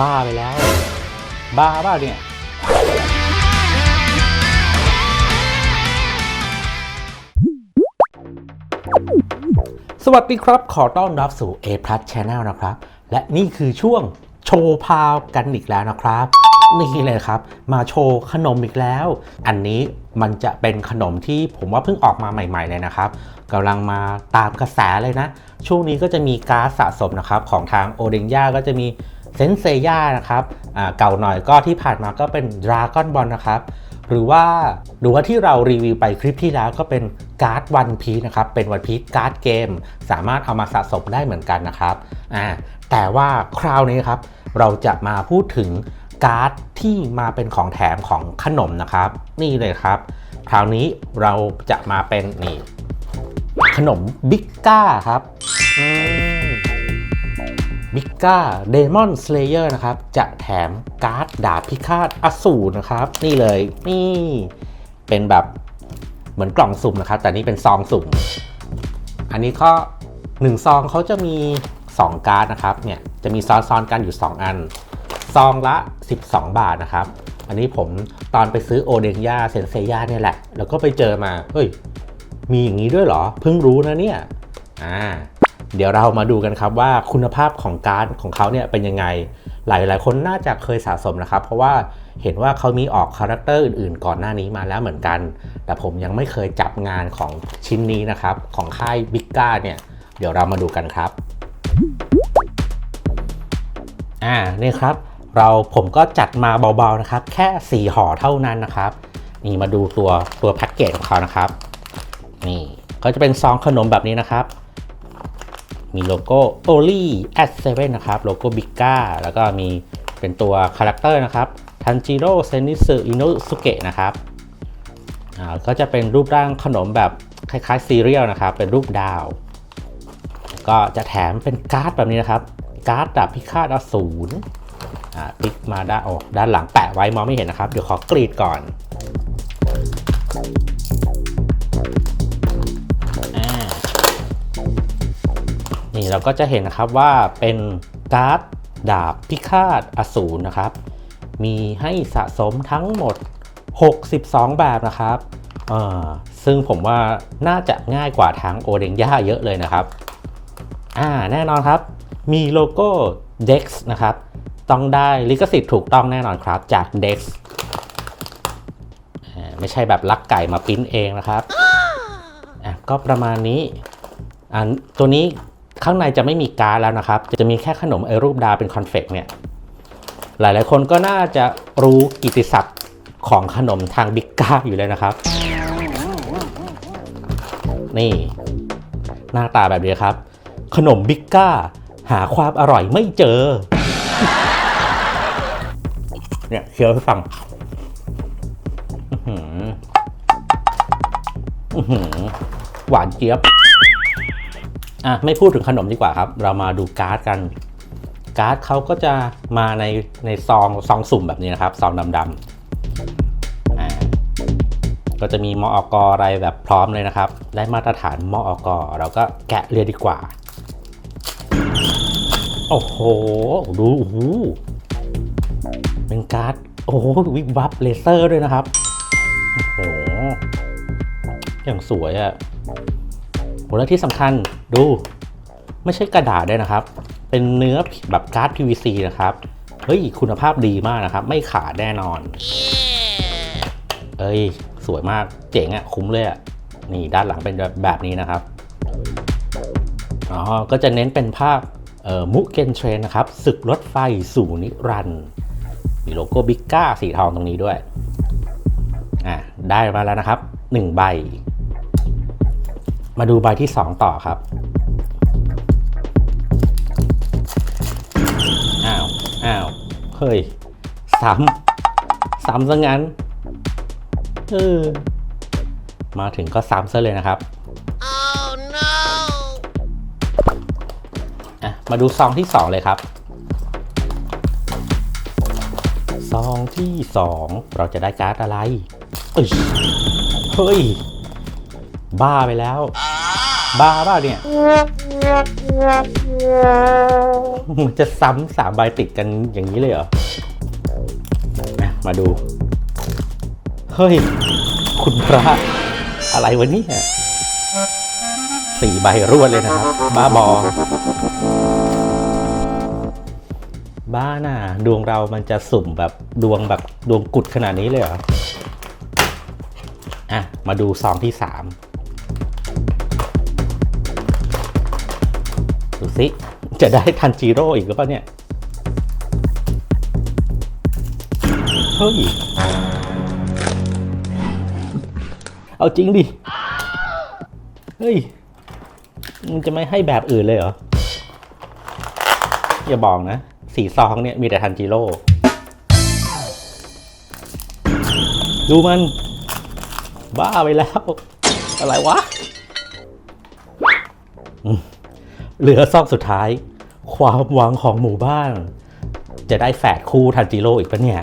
บ้าไปแล้ว บ้าบ้าเนี่ยสวัสดีครับ ขอต้อนรับสู่ A Plus Channel นะครับ และนี่คือช่วงโชว์พาวกันอีกแล้วนะครับ นี่เลยครับ มาโชว์ขนมอีกแล้ว อันนี้มันจะเป็นขนมที่ผมว่าเพิ่งออกมาใหม่ ๆ เลยนะครับกำลังมาตามกระแสเลยนะ ช่วงนี้ก็จะมีการสะสมนะครับ ของทางโอเดนย่าก็จะมี เซนเซย่านะครับเก่าหน่อยก็ที่ผ่านมาก็เป็นดราก้อนบอลนะครับหรือว่าหรือว่าที่เรารีวิวไปคลิปที่แล้วก็เป็นการ์ดวันพีนะครับ เป็นวันพีการ์ดเกม สามารถเอามาสะสมได้เหมือนกันนะครับอ่าแต่ว่าคราวนี้ครับ เราจะมาพูดถึงการ์ดที่มาเป็นของแถมของขนมนะครับ นี่เลยครับ คราวนี้เราจะมาเป็นนี่ขนมบิ๊กก้าครับอืม บิก้าเดมอนสเลเยอร์นะครับ จะแถมการ์ดดาบพิฆาตอสูรนะครับ นี่เลยนี่เป็นแบบเหมือนกล่องสุ่มนะครับ แต่นี่เป็นซองสุ่ม อันนี้ก็1ซองเขาจะมี 2 การ์ดนะครับเนี่ยจะมีซ้อนๆกันอยู่ 2 อัน ซองละ 12 บาทนะครับ อันนี้ผมตอนไปซื้อโอเดงย่าเซนเซย่าเนี่ยแหละ แล้วก็ไปเจอมา เฮ้ย มีอย่างนี้ด้วยเหรอ เพิ่งรู้นะเนี่ย อ่า เดี๋ยวเรามาดูกันครับว่าคุณภาพของการ์ดของเขาเนี่ยเป็นยังไง หลายๆคนน่าจะเคยสะสมนะครับ เพราะว่าเห็นว่าเขามีออกคาแรคเตอร์อื่นๆ ก่อนหน้านี้มาแล้วเหมือนกัน แต่ผมยังไม่เคยจับงานของชิ้นนี้นะครับ ของค่ายบิ๊กก้าเนี่ยเดี๋ยวเรามาดูกันครับอ่านี่ครับ เราผมก็จัดมาเบาๆนะครับ แค่ 4ห่อเท่านั้นนะครับ นี่มาดูตัวตัวแพ็กเกจของเขานะครับ นี่ก็จะเป็นซองขนมแบบนี้นะครับ มีโลโก้ o l y at 7นะครับ โลโก้บิก้าแล้วก็มีเป็นตัวคาแรคเตอร์นะครับทันจิโร่เซนิสึอิโนสุเกะนะครับก็จะเป็นรูปร่างขนมแบบคล้ายๆซีเรียลนะครับ เป็นรูปดาว ก็จะแถมเป็นการ์ดแบบนี้นะครับ การ์ดดาบพิฆาตอสูรอ่าพลิกมาด้านโอ้ด้านหลังแปะไว้มองไม่เห็นนะครับ เดี๋ยวขอกรีดก่อน เราก็จะเห็นนะครับว่าเป็นการ์ดดาบพิฆาตอสูรนะครับ มีให้สะสมทั้งหมด 62 แบบนะครับซึ่งผมว่าน่าจะง่ายกว่าทางโอเดงย่าเยอะเลยนะครับอ่าแน่นอนครับ มีโลโก้ DEX นะครับ ต้องได้ลิขสิทธิ์ถูกต้องแน่นอนครับจาก DEX ไม่ใช่แบบลักไก่มาปิ้นเองนะครับก็ประมาณนี้อันตัวนี้ ข้างในจะไม่มีการ์ดแล้วนะครับ จะมีแค่ขนมไอรูปดาวเป็นคอนเฟกเนี่ย หลายๆ คนก็น่าจะรู้กิติศัพท์ของขนมทางบิ๊กก้าอยู่เลยนะครับ นี่ หน้าตาแบบนี้ครับ ขนมบิ๊กก้า หาความอร่อยไม่เจอ เนี่ยเคี้ยวให้ฟังอือหืออือหือหวานเจี๊ยบ อะไม่พูดถึงขนมดีกว่าครับ เรามาดูการ์ดกัน การ์ดเขาก็จะมาในในซองซองสุ่มแบบนี้นะครับซองดำๆอ่าก็จะมีมออกอะไรแบบพร้อมเลยนะครับ ได้มาตรฐานมออกเราก็แกะเรียดีกว่า โอ้โห ดูโอ้โหเป็นการ์ดโอ้โหวิบวับเลเซอร์ด้วยนะครับ โอ้โห อย่างสวยอะ่ะ โหและที่สำคัญดูไม่ใช่กระดาษด้วยนะครับ เป็นเนื้อแบบการ์ด PVC นะครับ เฮ้ย คุณภาพดีมากนะครับ ไม่ขาดแน่นอน เอ้ย สวยมากเจ๋งอะ่ะ คุ้มเลยอะ่ะ นี่ด้านหลังเป็นแบบแบบนี้นะครับ อ๋อ ก็จะเน้นเป็นภาพเอ่อมุกเกนเทรนนะครับศึกรถไฟสู่นิรันดร์มีโลโก้บิ๊กก้าสีทองตรงนี้ด้วย อะ ได้มาแล้วนะครับ 1 ใบ มาดูใบที่ 2 ต่อครับ อ้าว อ้าว เฮ้ย ซ้ำ ซ้ำซะงั้น เออ มาถึงก็ซ้ำซะเลยนะครับ Oh no! อะ มาดูซองที่ 2 เลยครับ ซองที่ 2 เราจะได้การ์ดอะไรเอ้ยเฮ้ย บ้าไปแล้ว บ้าบ้าเนี่ย มันจะซ้ำสามใบติดกันอย่างนี้เลยเหรออะมาดู เฮ้ย คุณพระ อะไรวะเนี่ยสี่ใบรวดเลยนะครับ บ้าบอ บ้าน่ะ ดวงเรามันจะสุ่มแบบดวงแบบดวงกุดขนาดนี้เลยเหรอ อะ มาดูซองที่สาม ดูสิ จะได้ทันจิโร่อีกหรือเปล่าเนี่ย เฮ้ย เอาจริงดิ เฮ้ย มันจะไม่ให้แบบอื่นเลยเหรอ อย่าบอกนะ สีซองเนี่ยมีแต่ทันจิโร่ ดูมัน บ้าไปแล้ว อะไรวะ เหลือซองสุดท้าย ความหวังของหมู่บ้าน จะได้แฝดคู่ทันจิโร่อีกปะเนี่ย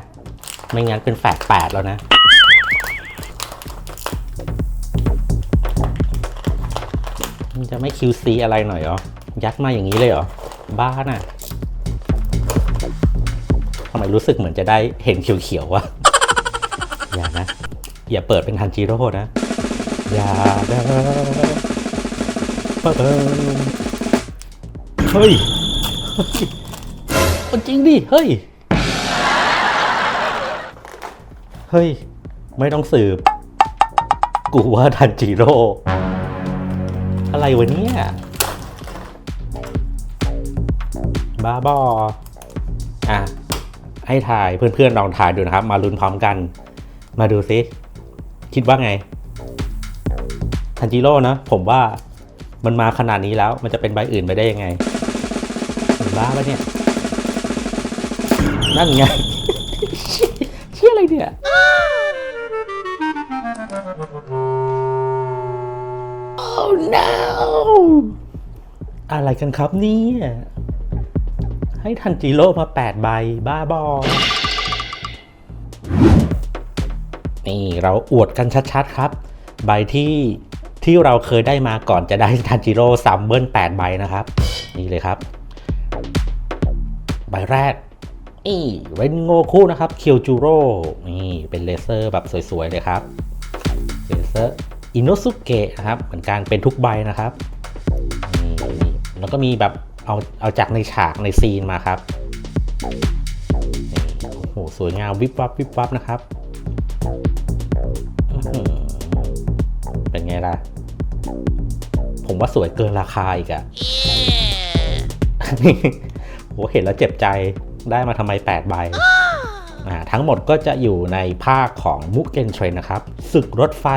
ไม่งั้นเป็นแฝดแปดแล้วนะ มันจะไม่ QC อะไรหน่อยเหรอ ยัดมาอย่างนี้เลยเหรอ บ้าน่ะทำไมรู้สึกเหมือนจะได้เห็นเขียวๆวะ อย่านะ อย่าเปิดเป็นทันจิโร่นะ อย่าเปิด เฮ้ยเฮ้ยเอาจริงดิ เฮ้ย เฮ้ย ไม่ต้องสืบ กูว่าทันจิโร่ อะไรวะเนี่ยบ้าบออะ ให้ถ่ายเพื่อนๆลองถ่ายดูนะครับ มาลุ้นพร้อมกัน มาดูซิ คิดว่าไง ทันจิโร่นะ ผมว่า มันมาขนาดนี้แล้วมันจะเป็นใบอื่นไปได้ยังไงบ้าปะเนี่ย นั่นไงเชี่ยอะไรเนี่ย Oh no อะไรกันครับเนี่ยให้ทันจิโร่มาแปดใบบ้าบอนี่เราอวดกันชัดๆครับ ใบที่ ที่เราเคยได้มาก่อนจะได้ทันจิโร่ซัมเบิลแปดใบนะครับ นี่เลยครับ ใบแรกนี่เรนโงคุนะครับเคียวจูโร่นี่เป็นเลเซอร์แบบสวยๆเลยครับเลเซอร์อินโนสุเกะนะครับเหมือนกันเป็นทุกใบนะครับนี่แล้วก็มีแบบเอาเอาจากในฉากในซีนมาครับโอ้โหสวยงามวิบวับวิบวับนะครับเป็นไงล่ะ ผมว่าสวยเกินราคาอีกอะโหเห็นแล้วเจ็บใจได้มาทำไม 8 ใบอ่าทั้งหมดก็จะอยู่ในภาคของมุกเกนเทรนนะครับศึกรถไฟ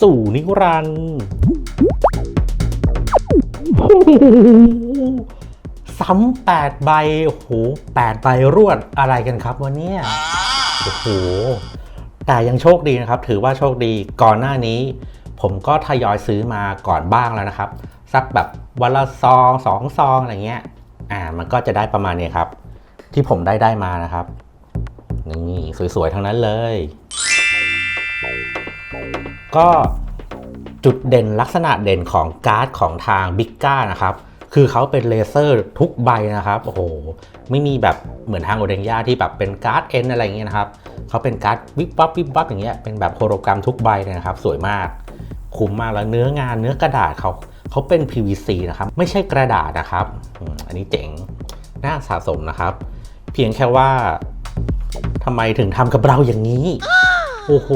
สู่นิรันดร์โอ้โหซ้ำแปดใบ โอ้โหแปดใบรวดอะไรกันครับวันนี้โอ้โห แต่ยังโชคดีนะครับ ถือว่าโชคดีก่อนหน้านี้ ผมก็ทยอยซื้อมาก่อนบ้างแล้วนะครับ สักแบบวันละซองสองซองอะไรเงี้ยอ่ามันก็จะได้ประมาณนี้ครับ ที่ผมได้ได้มานะครับนี่สวยๆทั้งนั้นเลย ก็จุดเด่นลักษณะเด่นของการ์ดของทางบิ๊กก้านะครับ คือเขาเป็นเลเซอร์ทุกใบนะครับ โอ้โห ไม่มีแบบเหมือนทางโอเดนย่าที่แบบเป็นการ์ดเอ็นอะไรเงี้ยนะครับ เขาเป็นการ์ดวิบวับวิบวับอย่างเงี้ย เป็นแบบโฮโลกรัมทุกใบเลยนะครับ สวยมาก คุ้มมากแล้วเนื้องานเนื้อกระดาษเขาเขาเป็น PVC นะครับไม่ใช่กระดาษนะครับอืมอันนี้เจ๋งน่าสะสมนะครับ เพียงแค่ว่าทำไมถึงทำกับเราอย่างนี้ โอ้โห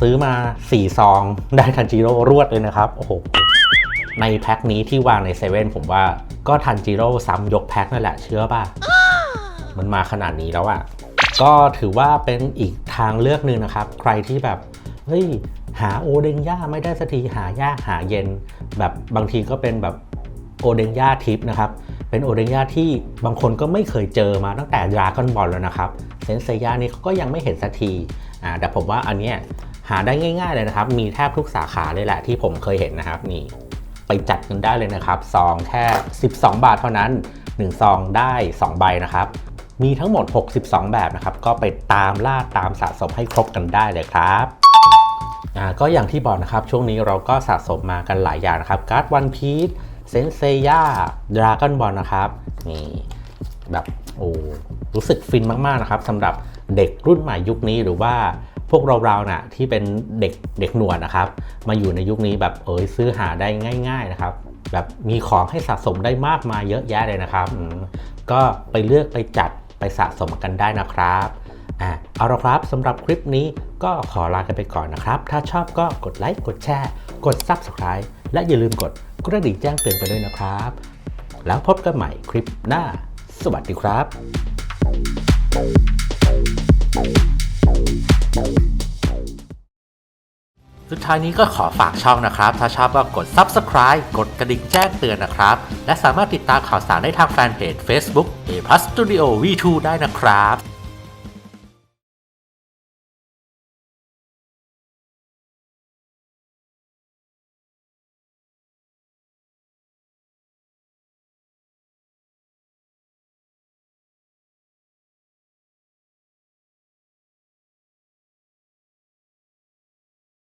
ซื้อมา 4 ซอง ได้ทันจิโร่รวดเลยนะครับ โอ้โห ในแพ็คนี้ที่วางในเซเว่นผมว่าก็ทันจิโร่ซ้ำยกแพ็คนั่นแหละเชื่อป่ะ มันมาขนาดนี้แล้วอะ่ะ ก็ถือว่าเป็นอีกทางเลือกหนึ่งนะครับ ใครที่แบบ เฮ้ย หาโอเดงย่าไม่ได้สักทีหายากหาเย็น แบบบางทีก็เป็นแบบโอเดงย่าทิปนะครับ เป็นโอเดงย่าที่บางคนก็ไม่เคยเจอมาตั้งแต่ดราก้อนบอลแล้วนะครับเซนเซย่านี่เขาก็ยังไม่เห็นสักทีอ่าแต่ผมว่าอันเนี้ยหาได้ง่าย ๆ เลยนะครับ มีแทบทุกสาขาเลยแหละที่ผมเคยเห็นนะครับนี่ไปจัดกันได้เลยนะครับซองแค่ 12 บาทเท่านั้น 1 ซองได้ 2 ใบนะครับ มีทั้งหมด 62 แบบนะครับ ก็ไปตามล่าตามสะสมให้ครบกันได้เลยครับ อ่าก็อย่างที่บอกนะครับ ช่วงนี้เราก็สะสมมากันหลายอย่างนะครับ การ์ดวันพี e เซนเซย่าดราก้อนบอลนะครับนี่แบบโอ้รู้สึกฟินมากๆนะครับสำหรับเด็กรุ่นใหม่ยุคนี้หรือว่าพวกเราๆน่ะที่เป็นเด็กเด็กหนวดนะครับ มาอยู่ในยุคนี้แบบเอยซื้อหาได้ง่าย ๆนะครับ แบบมีของให้สะสมได้มากมายเยอะแยะเลยนะครับ ก็ไปเลือกไปจัดไปสะสมกันได้นะครับ อะเอาละครับสำหรับคลิปนี้ก็ขอลากันไปก่อนนะครับ ถ้าชอบก็กดไลค์กดแชร์ กด Subscribe และอย่าลืมกดกระดิ่งแจ้งเตือนกันด้วยนะครับ แล้วพบกันใหม่คลิปหน้า สวัสดีครับ สุดท้ายนี้ก็ขอฝากช่องนะครับ ถ้าชอบก็กด Subscribe กดกระดิ่งแจ้งเตือนนะครับ และสามารถติดตามข่าวสารได้ทางแฟนเพจ Facebook A Plus Studio V2 ได้นะครับ